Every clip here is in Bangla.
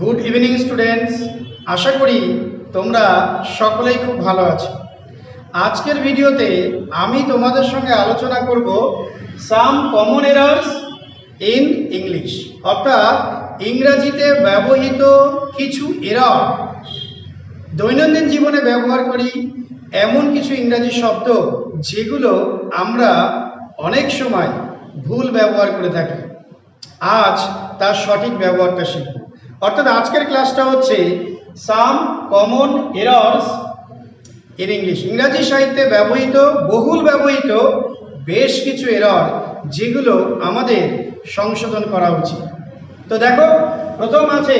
গুড ইভিনিং স্টুডেন্টস আশা করি তোমরা সকলেই খুব ভালো আছো। আজকের ভিডিওতে আমি তোমাদের সঙ্গে আলোচনা করব some common errors in English অর্থাৎ ইংরাজিতে ব্যবহৃত কিছু এরর দৈনন্দিন জীবনে ব্যবহার করি এমন কিছু ইংরাজি শব্দ যেগুলো আমরা অনেক সময় ভুল ব্যবহার করে থাকি। আজ তার সঠিক ব্যবহারটা শিখব। অর্থাৎ আজকের ক্লাসটা হচ্ছে some common errors in English ইংরাজি সাহিত্যে ব্যবহৃত, বহুল ব্যবহৃত বেশ কিছু এরর যেগুলো আমাদের সংশোধন করা উচিত। তো দেখো, প্রথম আছে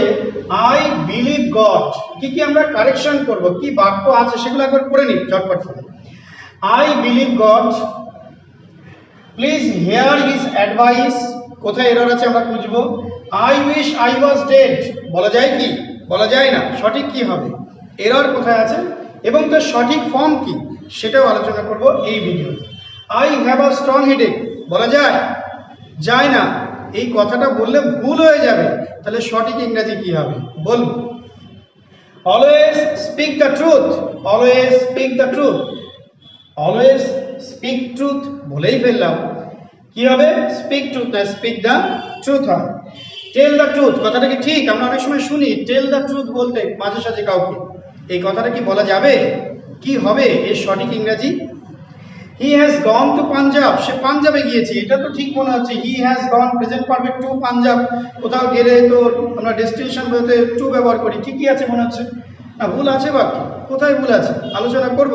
আই বিলিভ গড কি কি আমরা কারেকশন করব? কি বাক্য আছে সেগুলো একবার পড়ে নিই চটপট I believe God please hear his advice কোথায় এরর আছে আমরা খুঁজবো? I wish I was dead বলা যায় কি? বলা যায় না। সঠিক কি হবে? এরর কোথায় আছে? এবং তার সঠিক ফর্ম কি? সেটাও আলোচনা করব এই ভিডিওতে। I have a strong headache বলা যায়? যায় না। এই কথাটা বললে ভুল হয়ে যাবে। তাহলে সঠিক ইংরাজি কি হবে? বলব। Always speak the truth always speak the truth always speak truth বলেই ফেললাম। কি হবে? স্পিক ট্রুথ না স্পিক দ্য ট্রুথ হয়। টেল দ্য ট্রুথ কথাটা কি ঠিক? আমরা অনেক সময় শুনি টেল দ্য ট্রুথ বলতে মাঝে সাঝে কাউকে। এই কথাটা কি বলা যাবে? কি হবে? এর সঠিক ইংরাজি? He has gone to Punjab সে পাঞ্জাবে গিয়েছে। এটা তো ঠিক মনে হচ্ছে। He has gone present perfect to Punjab কোথাও গেলে তো আমরা ডেস্টিনেশন বলতে টু ব্যবহার করি। ঠিকই আছে মনে হচ্ছে। না, ভুল আছে বাকি। কোথায় ভুল আছে? আলোচনা করব?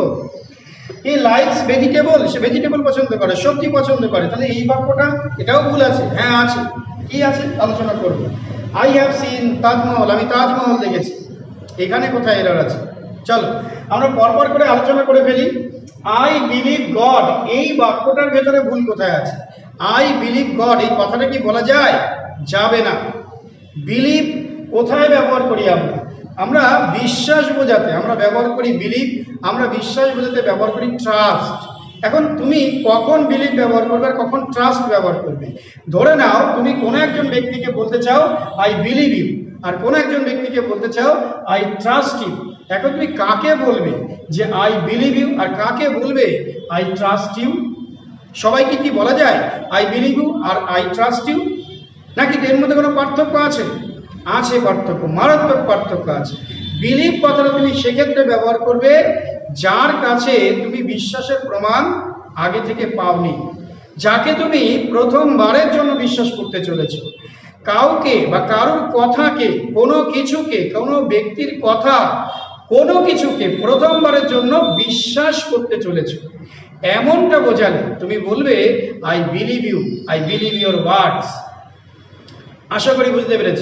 হি লাইকস ভেজিটেবল, সে ভেজিটেবল পছন্দ করে, সবজি পছন্দ করে। তাহলে এই বাক্যটা, এটাও ভুল আছে। হ্যাঁ আছে। কি আছে? আলোচনা করব। আই হ্যাভ সিন তাজমহল, আমি তাজমহল দেখেছি। এখানে কোথায় এরর আছে? চলো, আমরা পরপর করে আলোচনা করে ফেলি। আই বিলিভ গড এই বাক্যটার ভেতরে ভুল কোথায় আছে? আই বিলিভ গড এই কথাটা কি বলা যায়? যাবে না। বিলিভ কোথায় ব্যবহার করি আমরা? আমরা বিশ্বাস বোঝাতে, আমরা ব্যবহার করি বিলিভ আমরা বিশ্বাস বোঝাতে ব্যবহার করি ট্রাস্ট এখন তুমি কখন বিলিভ ব্যবহার করবে আর কখন ট্রাস্ট ব্যবহার করবে? ধরে নাও, তুমি কোনো একজন ব্যক্তিকে বলতে চাও আই বিলিভ ইউ আর কোনো একজন ব্যক্তিকে বলতে চাও আই ট্রাস্ট ইউ এখন তুমি কাকে বলবে যে আই বিলিভ ইউ আর কাকে বলবে আই ট্রাস্ট ইউ সবাইকে কি বলা যায়? আই বিলিভ ইউ আর আই ট্রাস্ট ইউ নাকি এর মধ্যে কোনো পার্থক্য আছে? আছে পার্থক্য, মারাত্মক পার্থক্য আছে। বিলিভ কথাটা তুমি সেক্ষেত্রে ব্যবহার করবে, যার কাছে তুমি বিশ্বাসের প্রমাণ আগে থেকে পাওনি, যাকে তুমি প্রথমবারের জন্য বিশ্বাস করতে চলেছ। কাউকে বা কারোর কথাকে, কোনো কিছুকে, কোনো ব্যক্তির কথা, কোনো কিছুকে প্রথমবারের জন্য বিশ্বাস করতে চলেছো। এমনটা বোঝালে তুমি বলবে I believe you I believe your words আশা করি বুঝতে পেরেছ।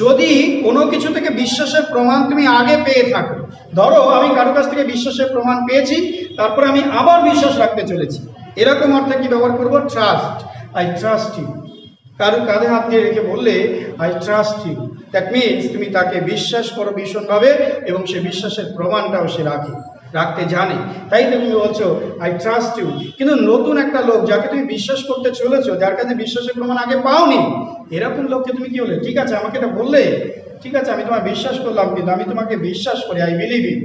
যদি কোনো কিছু থেকে বিশ্বাসের প্রমাণ তুমি আগে পেয়ে থাকো, ধরো আমি কারও কাছ থেকে বিশ্বাসের প্রমাণ পেয়েছি, তারপরে আমি আবার বিশ্বাস রাখতে চলেছি। এরকম অর্থে কি ব্যবহার করব? ট্রাস্ট আই ট্রাস্ট ইউ কারও কাঁধে হাত দিয়ে রেখে বললে I trust you that means তুমি তাকে বিশ্বাস করো ভীষণভাবে এবং সে বিশ্বাসের প্রমাণটাও সে রাখে। রাখতে জানে। তাই তুমি বলছো আই ট্রাস্ট ইউ কিন্তু নতুন একটা লোক যাকে তুমি বিশ্বাস করতে চলেছো, যার কাছে বিশ্বাসের প্রমাণ আগে পাওনি, এরকম লোককে তুমি কি বলে ঠিক আছে, আমাকে এটা বললে? ঠিক আছে, আমি তোমায় বিশ্বাস করলাম, কিন্তু আমি তোমাকে বিশ্বাস করি আই বিলিভ ইউ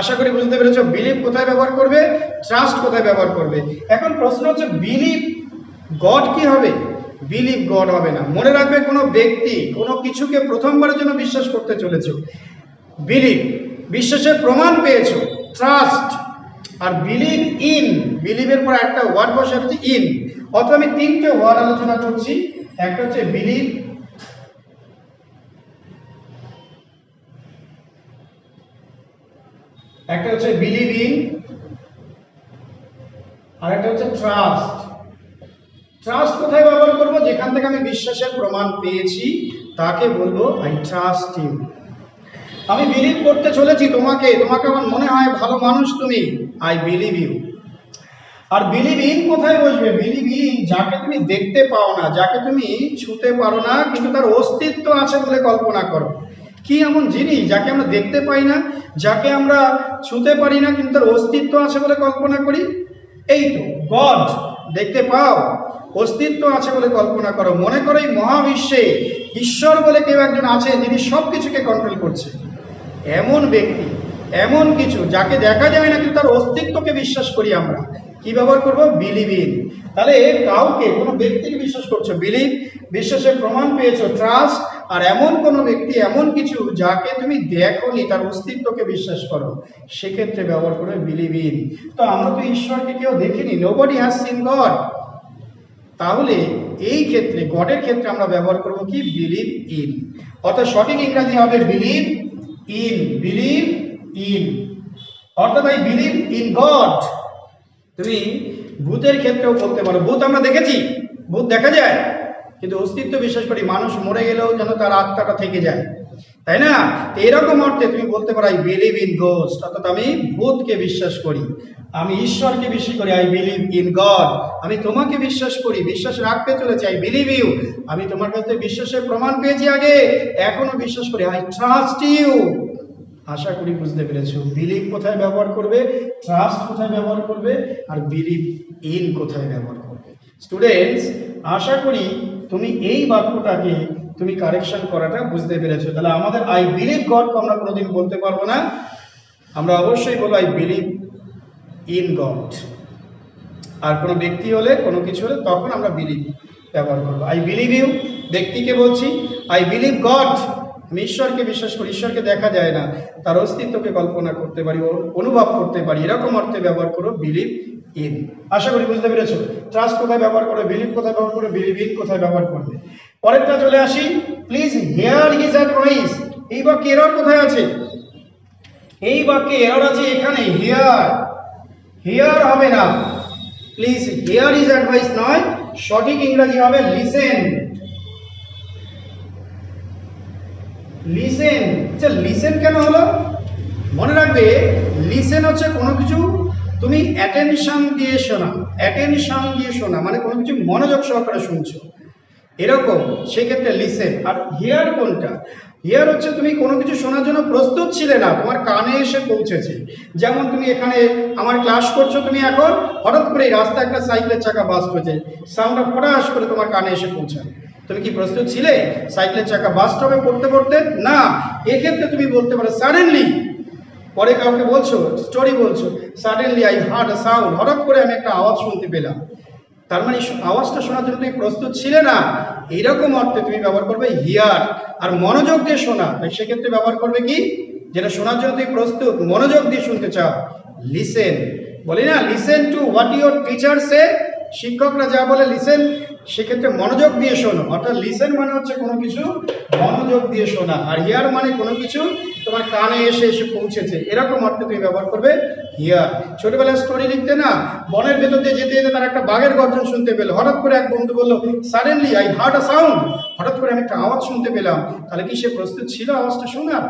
আশা করি বুঝতে পেরেছ বিলিভ কোথায় ব্যবহার করবে? ট্রাস্ট কোথায় ব্যবহার করবে? এখন প্রশ্ন হচ্ছে বিলিভ গড কি হবে? বিলিভ গড হবে না। মনে রাখবে, কোনো ব্যক্তি কোনো কিছুকে প্রথমবারের জন্য বিশ্বাস করতে চলেছ। বিলিভ বিশ্বাসের প্রমাণ পেয়েছ। ট্রাস্ট আর বিলিভ ইন বিলিভের পর একটা ওয়ার্ড বসে হচ্ছে ইন অথবা আমি তিনটে ওয়ার্ড আলোচনা করছি, একটা হচ্ছে বিলিভ একটা হচ্ছে বিলিভ ইন আর একটা হচ্ছে ট্রাস্ট ট্রাস্ট কোথায় ব্যবহার করব? যেখান থেকে আমি বিশ্বাসের প্রমাণ পেয়েছি, তাকে বলব আই ট্রাস্ট ইউ আমি বিলিভ করতে চলেছি তোমাকে তোমাকে আমার মনে হয় ভালো মানুষ তুমি। আই বিলিভ ইউ আর বিলিভ ইন কোথায় বসবে? বিলিভ ইন যাকে তুমি দেখতে পাও না, যাকে তুমি ছুতে পারো না, কিন্তু তার অস্তিত্ব আছে বলে কল্পনা করো। কি এমন জিনিস যাকে আমরা দেখতে পাই না, যাকে আমরা ছুতে পারি না, কিন্তু তার অস্তিত্ব আছে বলে কল্পনা করি? এই তো গড দেখতে পাও, অস্তিত্ব আছে বলে কল্পনা করো। মনে করো এই মহাবিশ্বে ঈশ্বর বলে কেউ একজন আছে যিনি সব কিছুকে কন্ট্রোল করছে। এমন ব্যক্তি, এমন কিছু যাকে দেখা যায় না, কিন্তু তার অস্তিত্বকে বিশ্বাস করি আমরা। কি ব্যবহার করব? বিলিভ ইন তাহলে কাউকে, কোনো ব্যক্তিকে বিশ্বাস করছ? বিলিভ বিশ্বাসের প্রমাণ পেয়েছ ট্রাস্ট আর এমন কোনো ব্যক্তি, এমন কিছু যাকে তুমি দেখোনি, তার অস্তিত্বকে বিশ্বাস করো, সেক্ষেত্রে ব্যবহার করবে বিলিভ ইন তো আমরা তো ঈশ্বরকে কেউ দেখিনি। নোবডি হ্যাজ সিন গড তাহলে এই ক্ষেত্রে গডের ক্ষেত্রে আমরা ব্যবহার করব কি? বিলিভ ইন অর্থাৎ সঠিক ইংরাজি হবে বিলিভ ইন বিলিভ ইন অর্থাৎ আই বিলিভ ইন গড তুমি ভূতের ক্ষেত্রেও বলতে পারো। ভূত আমরা দেখেছি। ভূত দেখা যায়। কিন্তু অস্তিত্ব বিশ্বাস করি, মানুষ মরে গেলেও যেন তার আত্মাটা থেকে যায়। তাই না? এরকম অর্থে তুমি বলতে পারো আই বিলিভ ইন গোস্ট অর্থাৎ আমি ভূতকে বিশ্বাস করি, আমি ঈশ্বরকে বিশ্বাস করি আই বিলিভ ইন গড আমি তোমাকে বিশ্বাস করি, বিশ্বাস রাখতে চলেছি আই বিলিভ ইউ আমি তোমার কাছে বিশ্বাসের প্রমাণ পেয়েছি আগে, এখনও বিশ্বাস করি আই ট্রাস্ট ইউ আশা করি বুঝতে পেরেছ বিলিভ কোথায় ব্যবহার করবে? ট্রাস্ট কোথায় ব্যবহার করবে? আর বিলিভ ইন কোথায় ব্যবহার করবে? স্টুডেন্টস আশা করি তুমি এই বাক্যটাকে তুমি কারেকশন করাটা বুঝতে পেরেছ। তাহলে আমাদের আই বিলিভ গড আমরা কোনোদিন বলতে পারব না। আমরা অবশ্যই বলব আই বিলিভ ইন গড আর কোনো ব্যক্তি হলে, কোনো কিছু হলে, তখন আমরা বিলিভ ব্যবহার করব। আই বিলিভ ইউ ব্যক্তিকে বলছি আই বিলিভ গড আমি ঈশ্বরকে বিশ্বাস করি, ঈশ্বরকে দেখা যায় না। তার অস্তিত্বকে কল্পনা করতে পারি অনুভব করতে পারি, এরকম অর্থে ব্যবহার করো বিলিভ ইন আশা করি বুঝতে পেরেছ? ট্রাস্ট কোথায় ব্যবহার করবে বিলিভ কোথায় ব্যবহার করবে বিলিভ ইন কোথায় ব্যবহার করবে? পরেরটা চলে আসি। প্লিজ হেয়ার হিজ অ্যাডভাইস এই বাক্যে এরর কোথায় আছে? এই বাক্যে এরর আছে এখানে হিয়ার হিয়ার হবে না। প্লিজ হিয়ার ইজ অ্যাডভাইস নয়, সঠিক ইংরেজি হবে লিসেন লিসেন আচ্ছা লিসেন কেন হলো? মনে রাখবে লিসেন হচ্ছে কোনো কিছু তুমি অ্যাটেনশন দিয়ে শোনা অ্যাটেনশন দিয়ে শোনা মানে কোনো কিছু মনোযোগ সহকারে শুনছো। এরকম, সেক্ষেত্রে লিসেন আর হিয়ার কোনটা? হিয়ার হচ্ছে তুমি কোনো কিছু শোনার জন্য প্রস্তুত ছিলে না, তোমার কানে এসে পৌঁছেছে। যেমন তুমি এখানে আমার ক্লাস করছ, তুমি এখন হঠাৎ করে রাস্তায় একটা সাইকেলের চাকা বাস হয়েছে। সাউন্ডটা ফটাস করে তোমার কানে এসে পৌঁছায়। তুমি কি প্রস্তুত ছিলে? সাইকেলের চাকা বাস স্টপে পড়তে পড়তে? না। এক্ষেত্রে তুমি বলতে পারো সাডেনলি পরে কাউকে বলছো স্টোরি বলছো সাডেনলি আই হার্ড সাউন্ড হঠাৎ করে আমি একটা আওয়াজ শুনতে পেলাম। তার মানে আওয়াজটা শোনার জন্য তুমি প্রস্তুত ছিলে না। এইরকম অর্থে তুমি ব্যবহার করবে হিয়ার আর মনোযোগ দিয়ে শোনা। তাই সেক্ষেত্রে ব্যবহার করবে কি? যেটা শোনার জন্য তুমি প্রস্তুত, মনোযোগ দিয়ে শুনতে চাও। লিসেন বলি না listen to what your teacher say শিক্ষকরা যা বলে লিসেন সেক্ষেত্রে মনোযোগ দিয়ে শোনো। অর্থাৎ লিসেন মানে হচ্ছে কোনো কিছু, মনোযোগ দিয়ে শোনা। আর হিয়ার মানে কোনো কিছু তোমার কানে এসে এসে পৌঁছেছে। এরকম অর্থে তুমি ব্যবহার করবে? হিয়ার ছোটবেলায় স্টোরি লিখতে না, বনের ভেতর দিয়ে যেতে যেতে তার একটা বাঘের গর্জন শুনতে পেল। হঠাৎ করে এক বন্ধু বলল suddenly I heard a sound হঠাৎ করে আমি একটা আওয়াজ শুনতে পেলাম। তাহলে কি সে প্রস্তুত ছিল আওয়াজটা শোনার?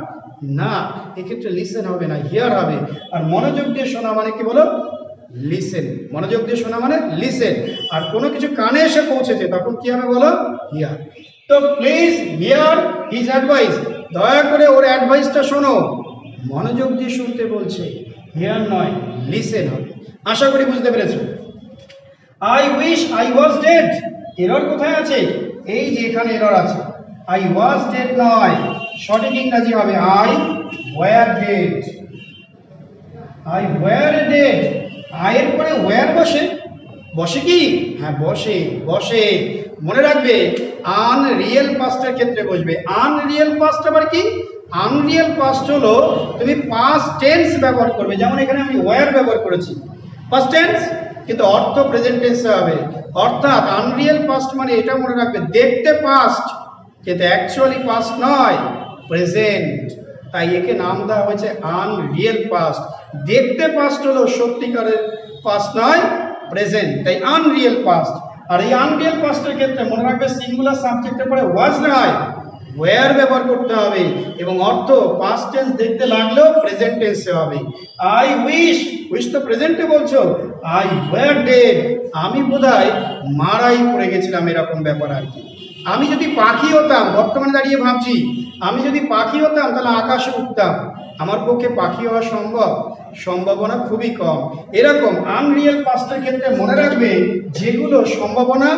না, এক্ষেত্রে লিসেন হবে না হিয়ার হবে। আর মনোযোগ দিয়ে শোনা মানে কি বলো? লিসেন মনোযোগ দিয়ে শোনা মানে লিসেন আর কোনো কিছু কানে এসে পৌঁছেছে, তখন কি হবে বলো? হিয়ার তো প্লিজ হিয়ার হিজ অ্যাডভাইস দয়া করে ওর অ্যাডভাইসটা শোনো। মনোযোগ দিয়ে শুনতে বলছে, হিয়ার নয় লিসেন হবে। আশা করি বুঝতে পেরেছ। I wish I was dead error কোথায় আছে? এই যে এখানে এরর আছে। আই ওয়াজ ডেড নয়। সঠিক ইংরাজি হবে I were dead I were dead আয়ের পরে ওয়ার বসে? বসে কি? হ্যাঁ বসে বসে। মনে রাখবে আনরিয়েল পাস্টের ক্ষেত্রে বসবে। আনরিয়েল পাস্ট আবার কি? আনরিয়েল পাস্ট হলো তুমি পাস্ট টেন্স ব্যবহার করবে। যেমন এখানে আমি ওয়ার ব্যবহার করেছি। পাস্ট টেন্স কিন্তু অর্থ প্রেজেন্ট হবে। অর্থাৎ আনরিয়েল পাস্ট মানে এটা মনে রাখবে, দেখতে পাস্ট কিন্তু অ্যাকচুয়ালি পাস্ট নয় প্রেজেন্ট তাই একে নাম দেওয়া হয়েছে আনরিয়েল পাস্ট দেখতে পাস্ট হলো সত্যিকারের পাস্ট নয় প্রেজেন্ট তাই আনরিয়েল পাস্ট আর এই আনরিয়েল পাস্টের ক্ষেত্রে মনে রাখবে সিঙ্গুলার সাবজেক্টের পরে ওয়াজ নয় ওয়ার ব্যবহার করতে হবে এবং অর্থ পাস্ট টেন্স দেখতে লাগলেও প্রেজেন্ট টেন্সে হবে। আই উইশ উইশ তো প্রেজেন্টে বলছো? আই ওয়ার ডেড আমি বোধহয় মারাই পড়ে গেছিলাম এরকম ব্যাপার আর কি। আমি যদি পাখি হতাম, বর্তমানে দাঁড়িয়ে ভাবছি, আমি যদি পাখি হতাম তাহলে আকাশে উঠতাম। আমার পক্ষে পাখি হওয়া সম্ভব, সম্ভাবনা খুবই কম। এরকম আনরিয়েল পাস্টের ক্ষেত্রে মনে রাখবে, যেগুলো সম্ভাবনা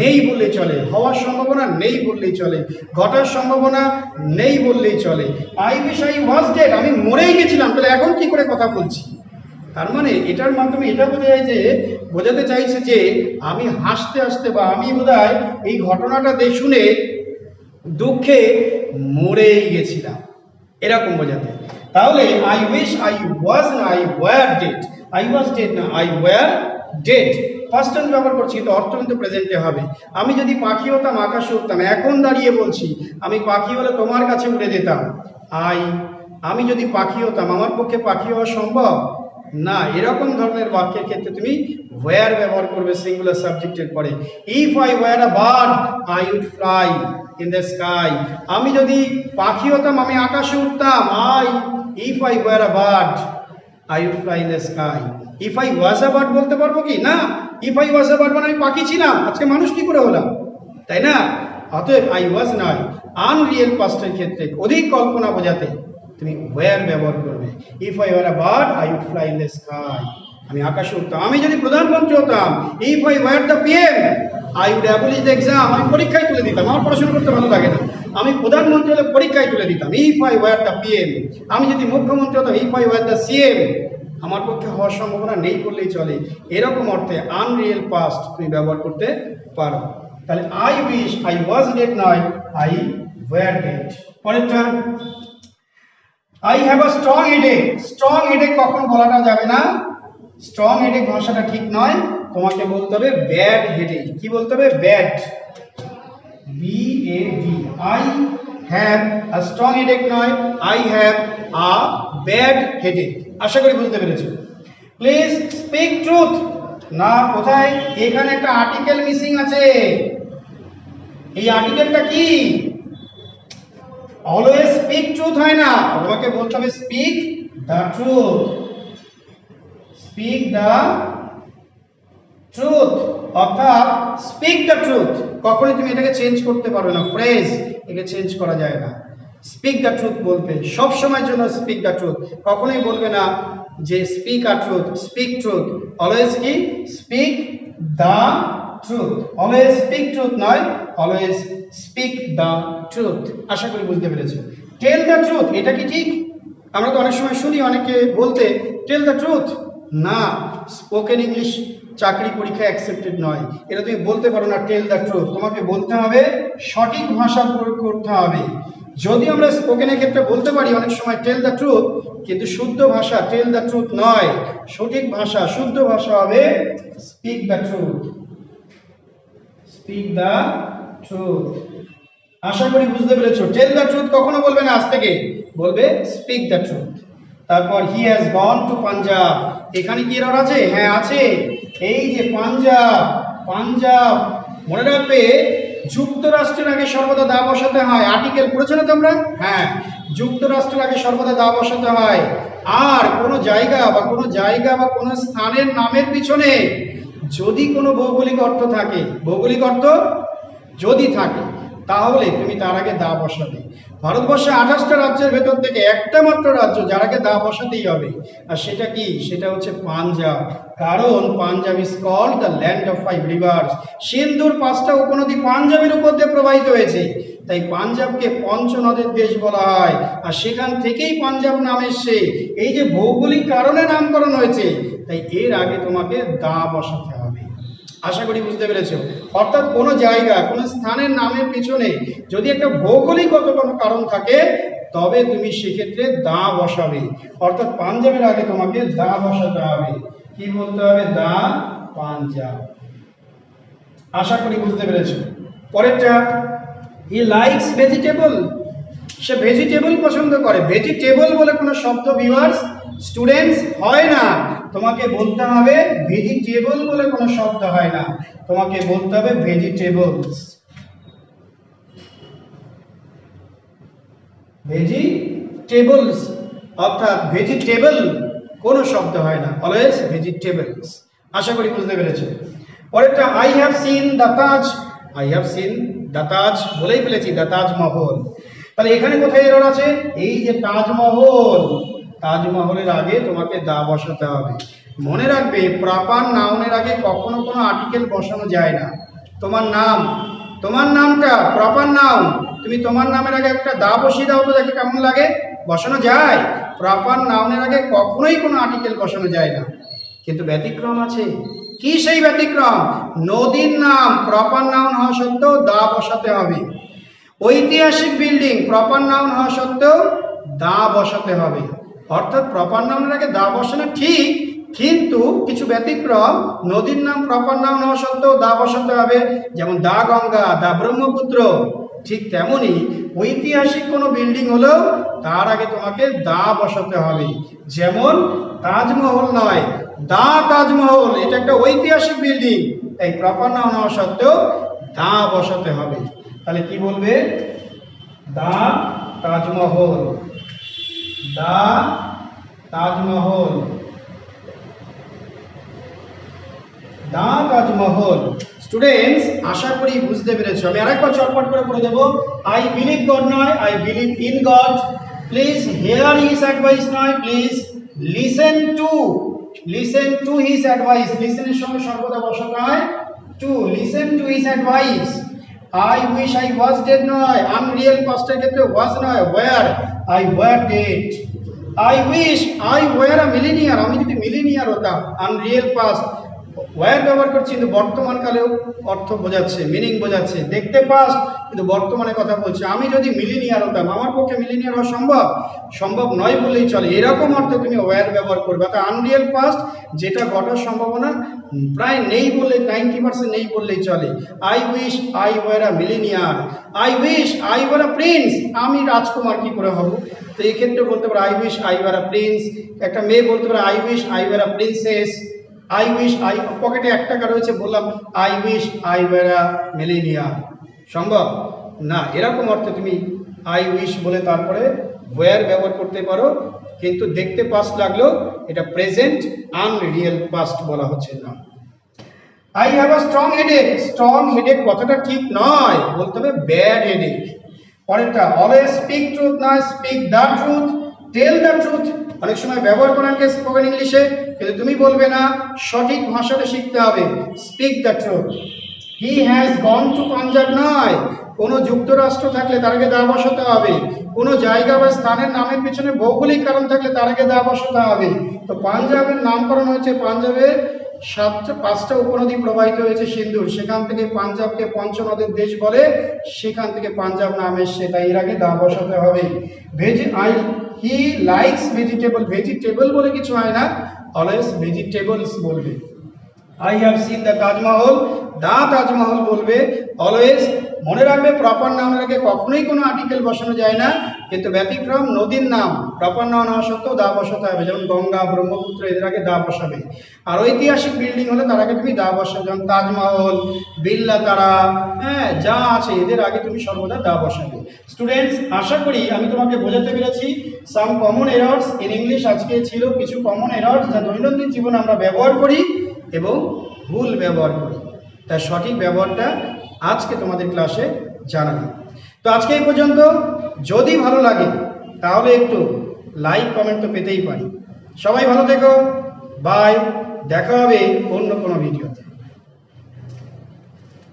নেই বললেই চলে, হওয়ার সম্ভাবনা নেই বললেই চলে, ঘটার সম্ভাবনা নেই বললেই চলে। I wish I was dead আমি মরেই গেছিলাম, তাহলে এখন কি করে কথা বলছি? তার মানে এটার মাধ্যমে এটা বোঝা যায় যে, বোঝাতে চাইছে যে, আমি হাসতে হাসতে বা আমি বোধহয় এই ঘটনাটা দিয়ে শুনে দুঃখে মরেই গেছিলাম। এরকম বোঝাতে। তাহলে আই উইশ আই ওয়াজ না I were dead I was dead না I were dead past tense ব্যবহার করছি, কিন্তু অর্থ কিন্তু প্রেজেন্টে হবে। আমি যদি পাখি হতাম, আকাশে উঠতাম, এখন দাঁড়িয়ে বলছি, আমি পাখি হলে তোমার কাছে উড়ে যেতাম। আই আমি যদি পাখি হতাম, আমার পক্ষে পাখি হওয়া সম্ভব? না, এরকম ধরনের বাক্যের ক্ষেত্রে তুমি ওয়্যার ব্যবহার করবে সিঙ্গুলার সাবজেক্টের পরে। If I were a bird I would fly in the sky আমি যদি পাখি হতাম, আমি আকাশে উঠতাম। I if I were a bird I would fly in the sky if I was a bird বলতে পারব কি? না if I was a bird মানে আমি পাখি ছিলাম। আজকে মানুষ কি করে হলাম? তাই না? অতএব আই ওয়াজ নয় আনরিয়েল পাস্টের ক্ষেত্রে অধিক কল্পনা বোঝাতে তুমি ওয়ার ব্যবহার করবে। If I were a bird I would fly in the sky আমি আকাশে উঠতাম। আমি যদি প্রধানমন্ত্রী হতাম if I were the PM I would abolish the exam আমি পরীক্ষায় তুলে দিতাম। আমার পড়াশোনা করতে ভালো লাগে না। আমি প্রধানমন্ত্রী হলে পরীক্ষায় তুলে দিতাম। If I were the PM আমি যদি মুখ্যমন্ত্রী হতাম if I were the CM আমার পক্ষে হওয়ার সম্ভাবনা নেই করলেই চলে। এরকম অর্থে আনরিয়েল পাস্ট তুমি ব্যবহার করতে পারো। তাহলে I wish I was dead নয় আই ওয়ার ডেট পরেরটা I have a strong headache strong headache কখন বলাটা যাবে না। স্ট্রং হেডেক ভাষাটা ঠিক নয়। তোমাকে বলতে হবে ব্যাড হেডেক কি বলতে হবে? Bad B A D I have a strong headache নয়। I have a bad headache আশা করি বুঝতে পেরেছ। প্লিজ স্পিক ট্রুথ না, কোথায়? এখানে একটা আর্টিকেল মিসিং আছে। এই আর্টিকেলটা কি? অলওয়েজ স্পিক ট্রুথ হয় না। তোমাকে বলতে হবে speak the truth speak the truth অর্থাৎ স্পিক দ্য ট্রুথ কখনোই তুমি এটাকে চেঞ্জ করতে পারবে না। ফ্রেজ একে চেঞ্জ করা যায় না। স্পিক দ্য ট্রুথ বলবে সব সময়ের জন্য স্পিক দ্য ট্রুথ কখনোই বলবে না যে স্পিক আর ট্রুথ স্পিক ট্রুথ অলওয়েজ কি? Speak the truth always speak truth নয় অলওয়েজ স্পিক দ্য ট্রুথ আশা করি বুঝতে পেরেছ। টেল দ্য ট্রুথ এটা কি ঠিক? আমরা তো অনেক সময় শুনি অনেকে বলতে টেল দ্য ট্রুথ না স্পোকেন ইংলিশ চাকরি পরীক্ষা অ্যাকসেপ্টেড নয়। এটা তুমি বলতে পারো না টেল দ্য ট্রুথ তোমাকে বলতে হবে, সঠিক ভাষা প্রয়োগ করতে হবে। যদি আমরা স্পোকেনের ক্ষেত্রে বলতে পারি, অনেক সময় টেল দ্য ট্রুথ কিন্তু শুদ্ধ ভাষা টেল দ্য ট্রুথ নয়। সঠিক ভাষা, শুদ্ধ ভাষা হবে speak the truth speak the truth আশা করি বুঝতে পেরেছ। টেল দ্য ট্রুথ কখনো বলবে না আজ থেকে। বলবে স্পিক দ্য ট্রুথ তারপর he has gone to Punjab এখানে কি এরর আছে? হ্যাঁ আছে। এই যে পাঞ্জাব পাঞ্জাব, মনে রাখবে যুক্তরাষ্ট্রের আগে সর্বদা দা বসাতে হয়। আর্টিকেল পড়েছো না তোমরা? হ্যাঁ যুক্তরাষ্ট্রের আগে সর্বদা দা বসাতে হয়। আর কোনো জায়গা বা কোনো জায়গা বা কোনো স্থানের নামের পিছনে যদি কোনো ভৌগোলিক অর্থ থাকে, ভৌগোলিক অর্থ যদি থাকে তাহলে তুমি তার আগে দা বসাবে ভারতবর্ষে আঠাশটা রাজ্যের ভেতর থেকে একটা মাত্র রাজ্য যার আগে দা বসাতেই হবে। আর সেটা কি? সেটা হচ্ছে পাঞ্জাব। কারণ Punjab is called the land of five rivers সিন্ধুর পাঁচটা উপনদী পাঞ্জাবের উপর দিয়ে প্রবাহিত হয়েছে। তাই পাঞ্জাবকে পঞ্চনদের দেশ বলা হয়। আর সেখান থেকেই পাঞ্জাব নাম এসছে। এই যে ভৌগোলিক কারণে নামকরণ হয়েছে, তাই এর আগে তোমাকে দা বসাতে আশা করি বুঝতে পেরেছ। অর্থাৎ কোনো জায়গা, কোনো স্থানের নামের পিছনে যদি একটা ভৌগোলিকগত কোনো কারণ থাকে, তবে তুমি সেক্ষেত্রে দা বসাবে। অর্থাৎ পাঞ্জাবের আগে তোমাকে দা বসাতে হবে। কি বলতে হবে? দা পাঞ্জাব। আশা করি বুঝতে পেরেছ। পরেরটা, হি লাইকস ভেজিটেবল। সে ভেজিটেবল পছন্দ করে। ভেজিটেবল বলে কোনো শব্দ ভিউয়ার্স স্টুডেন্টস হয় না। তোমাকে বলতে হবে ভেজিটেবল বলে কোনো শব্দ হয় না। তোমাকে বলতে হবে ভেজিটেবলস ভেজিটেবলস অর্থাৎ ভেজিটেবল কোনো শব্দ হয় না। অলওয়েজ ভেজিটেবলস আশা করি বুঝতে পেরেছ। পরেরটা I have seen the Taj I have seen the Taj বলেই ফেলেছি দ্য তাজমহল তাহলে এখানে কোথায় এরর আছে? এই যে তাজমহল, তাজমহলের আগে তোমাকে দা বসাতে হবে। মনে রাখবে প্রপার নাউনের আগে কখনো কোনো আর্টিকেল বসানো যায় না। তোমার নাম, তোমার নামটা প্রপার নাম তুমি তোমার নামের আগে একটা দা বসিয়ে দাও তো দেখে কেমন লাগে। বসানো যায়। প্রপার নাউনের আগে কখনোই কোনো আর্টিকেল বসানো যায় না। কিন্তু ব্যতিক্রম আছে। কি সেই ব্যতিক্রম? নদীর নাম প্রপার নাউন হওয়া সত্ত্বেও দা বসাতে হবে। ঐতিহাসিক বিল্ডিং প্রপার নাউন হওয়া সত্ত্বেও দা বসাতে হবে। অর্থাৎ প্রপার নাউনের আগে দা বসানো ঠিক, কিন্তু কিছু ব্যতিক্রম, নদীর নাম প্রপার নাউন হওয়া সত্ত্বেও দা বসাতে হবে। যেমন দা গঙ্গা, দা ব্রহ্মপুত্র, ঠিক তেমনি ঐতিহাসিক কোনো বিল্ডিং হলেও তার আগে তোমাকে দা বসাতে হবে। যেমন তাজমহল নয়, দা তাজমহল, এটা একটা ঐতিহাসিক বিল্ডিং তাই প্রপার নাউন হওয়া সত্ত্বেও দা বসাতে হবে। তাহলে কি বলবে? The Taj Mahal. The Taj Mahal. The Taj Mahal. Students আশা করি বুঝতে পেরেছ। আমি আরেকবার চটপট করে পড়ে দেবো। আই বিলিভ গড নয় I believe in God please hear his advice নয় please listen to listen to his advice লিসেনের সঙ্গে সর্বদা বসাতে হয় to listen to his advice I wish I was dead নয়। আনরিয়েল পাস্টের ক্ষেত্রে ওয়াজ নয় were I were dead I wish I were a millionaire আমি যদি মিলিনিয়ার হতাম আনরিয়েল পাস্ট ওয়ার ব্যবহার করছি, কিন্তু বর্তমানকালেও অর্থ বোঝাচ্ছে মিনিং বোঝাচ্ছে। দেখতে পাস, কিন্তু বর্তমানে কথা বলছে। আমি যদি মিলিনিয়ার হতাম, আমার পক্ষে মিলিনিয়ার হওয়া সম্ভব? সম্ভব নয় বললেই চলে। এরকম অর্থ তুমি ওয়ার ব্যবহার করবে। অর্থাৎ আনরিয়েল পাস্ট যেটা ঘটার সম্ভাবনা প্রায় নেই বললে নাইনটি পার্সেন্ট নেই বললেই চলে। I wish I were a millionaire I wish I were a prince আমি রাজকুমার কি করে হব? তো এই ক্ষেত্রে বলতে পারো I wish I were a prince একটা মেয়ে বলতে পারে I wish I were a princess I wish I পকেটে এক টাকা রয়েছে, বললাম I wish I were millionaire সম্ভব? না, এরকম অর্থে তুমি আই উইশ বলে তারপরে ওয়ার ব্যবহার করতে পারো, কিন্তু দেখতে পাস্ট লাগলেও এটা প্রেজেন্ট আনরিয়েল পাস্ট বলা হচ্ছে না। I have a strong headache strong headache কথাটা ঠিক নয়, বলতে হবে ব্যাড হেডেক পরেরটা অলওয়েজ স্পিক ট্রুথ নয় speak the truth tell the truth অনেক সময় ব্যবহার করেন স্পোকেন ইংলিশে কিন্তু তুমি বলবে না, সঠিক ভাষাটা শিখতে হবে। Speak the truth he has gone to Punjab নয়। কোনো যুক্তরাষ্ট্র থাকলে তার আগে দা বসাতে হবে। কোনো জায়গা বা স্থানের নামের পিছনে ভৌগোলিক কারণ থাকলে তার আগে দা বসাতে হবে। তো পাঞ্জাবের নামকরণ হয়েছে পাঞ্জাবের সাতটা, পাঁচটা উপনদী প্রবাহিত হয়েছে সিন্ধুর সেখান থেকে পাঞ্জাবকে পঞ্চনদের দেশ বলে। সেখান থেকে পাঞ্জাব নাম এসছে। তাই এর আগে দা বসাতে হবে। Veggie I he likes vegetable vegetable বলে কিছু হয় না। অলওয়েজ ভেজিটেবলস বলবে I have seen the Taj Mahal the Taj Mahal বলবে অলওয়েজ মনে রাখবে প্রপার নামের আগে কখনোই কোনো আর্টিকেল বসানো যায় না, কিন্তু ব্যতিক্রম নদীর নাম প্রপার নাম না সত্ত্বেও দা বসাতে হবে, যেমন গঙ্গা, ব্রহ্মপুত্র, এদের আগে দা বসাবে। আর ঐতিহাসিক বিল্ডিং হলে তার আগে তুমি দা বসাবে যেমন তাজমহল বিল্লা তারা হ্যাঁ যা আছে, এদের আগে তুমি সর্বদা দা বসাবে। স্টুডেন্টস আশা করি আমি তোমাকে বোঝাতে পেরেছি some common errors in English আজকে ছিল কিছু কমন এরর্স যা দৈনন্দিন জীবনে আমরা ব্যবহার করি। এবং ভুল ব্যবহার করি। তার সঠিক ব্যবহারটা আজকে তোমাদের ক্লাসে জানাব তো আজকে এই পর্যন্ত, যদি ভালো লাগে, তাহলে একটু লাইক কমেন্ট তো পেতেই পারি। সবাই ভালো থেকো। বাই দেখা হবে অন্য কোনো ভিডিওতে